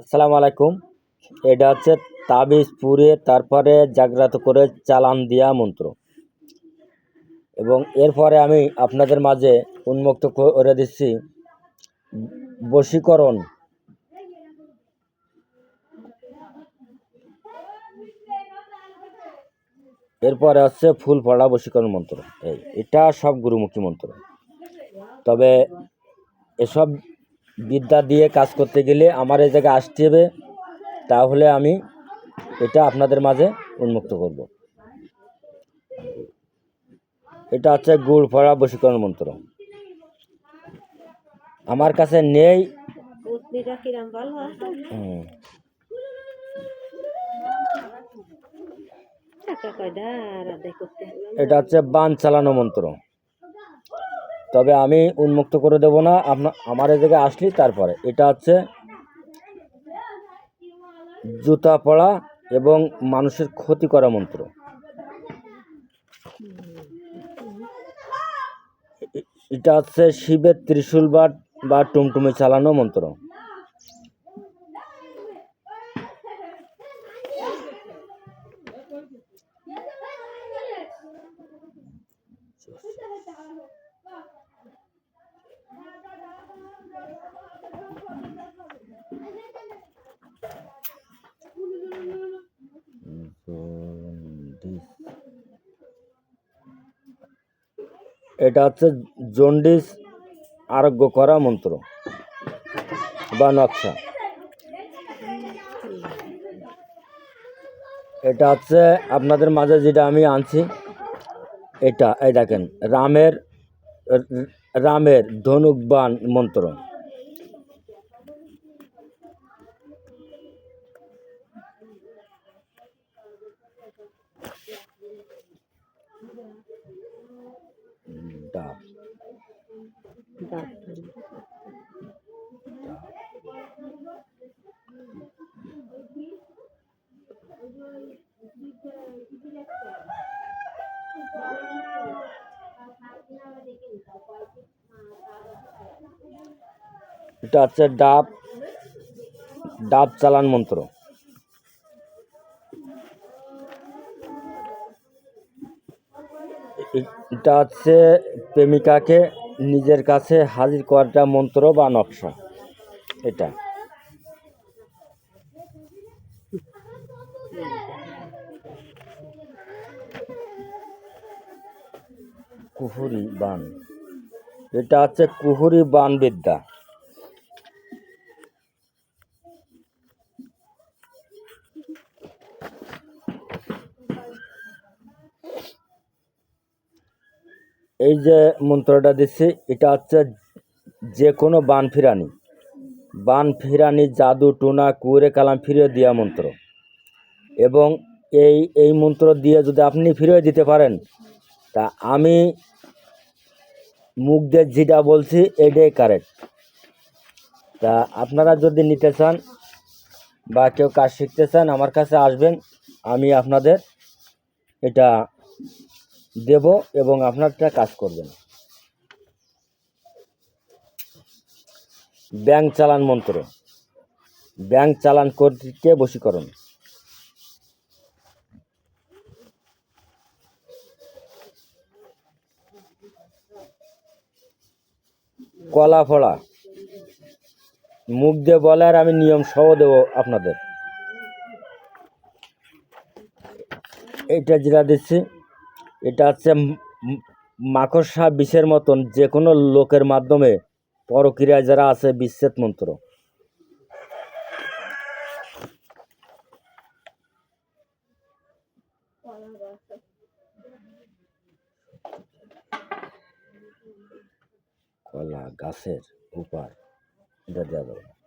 আসসালামু আলাইকুম। এটা হচ্ছে তাবিজ পুড়ে তারপরে জাগ্রত করে চালান দেওয়া মন্ত্র। এবং এরপরে আমি আপনাদের মাঝে উন্মুক্ত করে দিচ্ছি বশীকরণ। এরপরে হচ্ছে ফুল পড়া বশীকরণ মন্ত্র। এই, এটা সব গুরুমুখী মন্ত্র। তবে এসব বিদ্যা দিয়ে কাজ করতে গেলে আমার এই জায়গায় আসতে হবে তাহলে আমি এটা আপনাদের মাঝে উন্মুক্ত করব। এটা হচ্ছে গুড় ফড়া বশীকরণ মন্ত্র। আমার কাছে নেই। এটা হচ্ছে বান চালানো মন্ত্র। তবে আমি উন্মুক্ত করে দেব না আপনার আমার এদিকে আসলি তারপরে। এটা হচ্ছে জুতা পড়া এবং মানুষের ক্ষতি করা মন্ত্র। এটা হচ্ছে শিবের ত্রিশূল বা টুমটুমি চালানো মন্ত্র জন্ডিস। এটা হচ্ছে জন্ডিস আরোগ্য করা মন্ত্র বা নকশা। এটা হচ্ছে আপনাদের মাঝে যেটা আমি আনছি, এটা, এই দেখেন, রামের রামের ধনুক বান মন্ত্র। ডাক্তার এটা হচ্ছে ডাব ডাব চালান মন্ত্র। এটা হচ্ছে প্রেমিকাকে নিজের কাছে হাজির করাটা মন্ত্র বা নকশা। এটা। কুহুরি বান। এটা হচ্ছে কুহুরি বান বিদ্যা এই যে মন্ত্রটা দিচ্ছি, এটা হচ্ছে যে কোনো বান ফিরানি। বান ফিরানি, জাদু, টুনা কুরে কালাম ফিরিয়ে দেওয়া মন্ত্র। এবং এই এই মন্ত্র দিয়ে যদি আপনি ফিরিয়ে দিতে পারেন, তা আমি মুখ দিয়ে যেটা বলছি, এটাই কারেক্ট তা আপনারা যদি নিতে চান বা কেউ কাজ শিখতে চান, আমার কাছে আসবেন, আমি আপনাদের এটা দেব এবং আপনারটা কাজ করবেন ব্যাংক চালান মন্ত্র। ব্যাংক চালান করতে বশীকরণ। কলা ফলা। মুখ দিয়ে বলে আর আমি নিয়ম সহ দেবো আপনাদের। এইটা যেটা দিচ্ছি। এটা হচ্ছে মাকড়সা বিষের মতন যে কোনো লোকের মাধ্যমে পরক্রিয়ায় যারা আছে বিচ্ছেদ মন্ত্র কলা গাছের উপার এটা দেওয়া যাবে।